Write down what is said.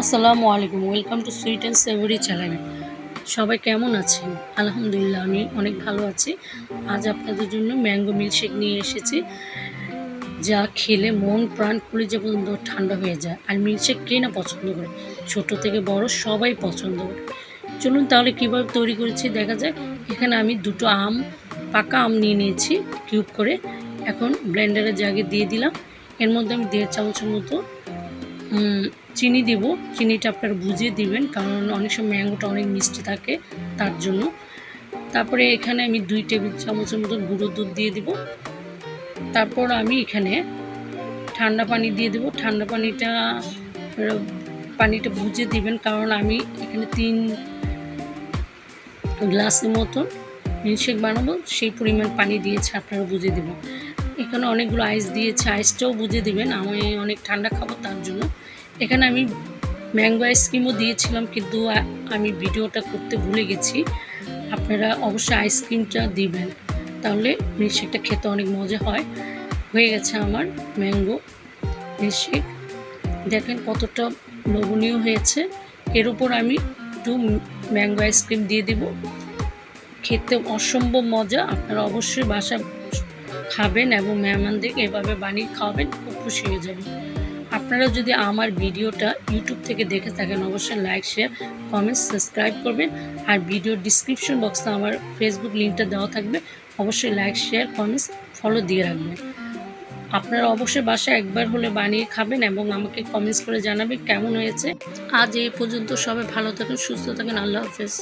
আসসালামু আলাইকুম, welcome to sweet and savoury channel. সবাই কেমন আছেন? আলহামদুলিল্লাহ, আমি অনেক ভালো আছি। আজ আপনাদের জন্য ম্যাঙ্গো মিল্কশেক নিয়ে এসেছি, যা খেলে মন, প্রাণ খুলে যে পর্যন্ত ঠান্ডা হয়ে যায়। আর মিল্কশেক কে না পছন্দ করে? ছোট থেকে বড় সবাই পছন্দ করে। চলুন তাহলে কীভাবে তৈরি করেছি দেখা যায় এখানে আমি দুটো আম, পাকা আম নিয়ে নিয়েছি, কিউব করে। এখন ব্লেন্ডারের জাগে দিয়ে দিলাম। এর মধ্যে আমি দেড় চামচের মতো চিনি দিব। চিনিটা আপনারা বুঝিয়ে দিবেন, কারণ অনেক সময় ম্যাঙ্গোটা অনেক মিষ্টি থাকে তার জন্য। তারপরে এখানে আমি দুই টেবিল চামচের মতো গুঁড়ো দুধ দিয়ে দিব। তারপর আমি এখানে ঠান্ডা পানি দিয়ে দেবো। ঠান্ডা পানিটা পানিটা বুঝে দিবেন, কারণ আমি এখানে তিন গ্লাসের মতন মিল্কশেক বানাবো, সেই পরিমাণ পানি দিয়েছে আপনারা বুঝে দেবেন। এখানে অনেকগুলো আইস দিয়েছে আইসটাও বুঝে দিবেন, আমি অনেক ঠান্ডা খাব তার জন্য। এখানে আমি ম্যাঙ্গো আইসক্রিমও দিয়েছিলাম, কিন্তু আমি ভিডিওটা করতে ভুলে গেছি। আপনারা অবশ্যই আইসক্রিমটা দিবেন, তাহলে মিল্কশেকটা খেতে অনেক মজা হয়। হয়ে গেছে আমার ম্যাঙ্গো মিল্কশেক দেখেন কতটা লোভনীয় হয়েছে। এর উপর আমি একটু ম্যাঙ্গো আইসক্রিম দিয়ে দেব। খেতে অসম্ভব মজা, আপনারা অবশ্যই বাসা খাবেন এবং মেহমানদেরকে এভাবে বানিয়ে খাওয়াবেন, খুব খুশি হয়ে যাবেন। আপনারা যদি আমার ভিডিওটা ইউটিউব থেকে দেখে থাকেন, অবশ্যই লাইক, শেয়ার, কমেন্ট, সাবস্ক্রাইব করবেন। আর ভিডিও ডিসক্রিপশন বক্সে আমার ফেসবুক লিঙ্কটা দেওয়া থাকবে। অবশ্যই লাইক, শেয়ার, কমেন্টস ফলো দিয়ে রাখবেন। আপনারা অবশ্যই বাসায় একবার হলে বানিয়ে খাবেন এবং আমাকে কমেন্টস করে জানাবেন কেমন হয়েছে। আজ এই পর্যন্ত সবাই ভালো থাকেন, সুস্থ থাকেন, আল্লাহ হাফেজ।